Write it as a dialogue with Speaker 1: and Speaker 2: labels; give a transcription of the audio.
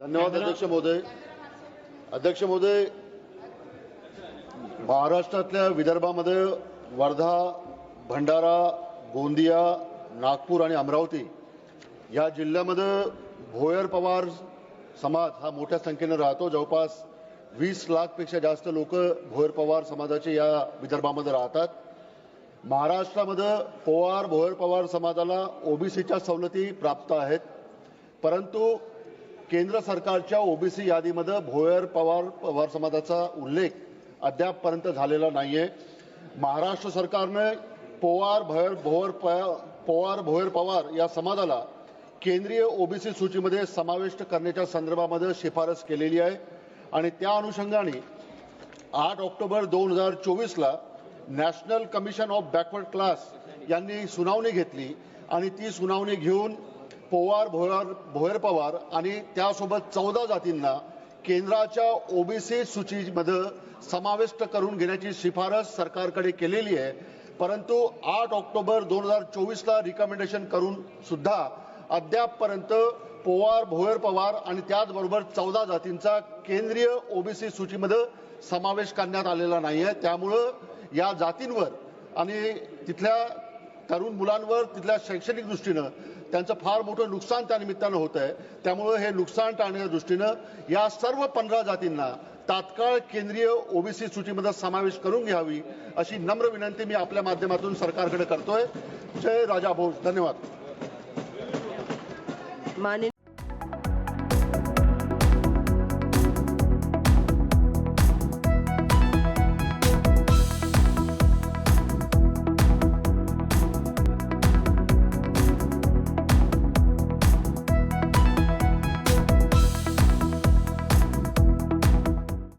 Speaker 1: धन्यवाद अध्यक्ष महोदय. अध्यक्ष महोदय महाराष्ट्रातल्या विदर्भामध्ये वर्धा भंडारा गोंदिया नागपूर आणि अमरावती या जिल्ह्यामध्ये भोयर पवार समाज हा मोठ्या संख्येनं राहतो. जवळपास वीस लाखपेक्षा जास्त लोक भोयर पवार समाजाचे या विदर्भामध्ये राहतात. महाराष्ट्रामध्ये पवार भोयर पवार समाजाला ओबीसीच्या सवलती प्राप्त आहेत. परंतु केंद्र सरकारच्या ओबीसी यादीमध्ये भोयर पवार पवार समाजाचा उल्लेख अद्यापपर्यंत झालेला नाही आहे महाराष्ट्र सरकारने पोवार भोयर भोवर प- भोयर पवार या समाजाला केंद्रीय ओबीसी सूचीमध्ये समाविष्ट करण्याच्या संदर्भामध्ये शिफारस केलेली आहे. आणि त्या अनुषंगाने आठ ऑक्टोबर दोन हजार चोवीसला national commission of backward class यांनी सुनावणी घेतली आणि ती सुनावणी घेऊन पोवार भोयर भोयर पवार आणि त्यासोबत चौदा जातींना केंद्राच्या ओबीसी सूचीमध्ये समाविष्ट करून घेण्याची शिफारस सरकारकडे केलेली आहे. परंतु आठ ऑक्टोबर दोन हजार चोवीसला रिकमेंडेशन करून सुद्धा अद्यापपर्यंत पोवार भोयर पवार आणि त्याचबरोबर चौदा जातींचा केंद्रीय ओबीसी सूचीमध्ये समावेश करण्यात आलेला नाही आहे त्यामुळं या जातींवर आणि तिथल्या तरुण मुलांवर तिथल्या शैक्षणिक दृष्टीनं त्यांचं फार मोठं नुकसान त्या निमित्तानं होत आहे. त्यामुळं हे नुकसान टाळण्याच्या दृष्टीनं या सर्व पंधरा जातींना तात्काळ केंद्रीय ओबीसी सूचीमध्ये समावेश करून घ्यावी अशी नम्र विनंती मी आपल्या माध्यमातून सरकारकडे करतोय. जय राजा भोज. धन्यवाद.
Speaker 2: माननीय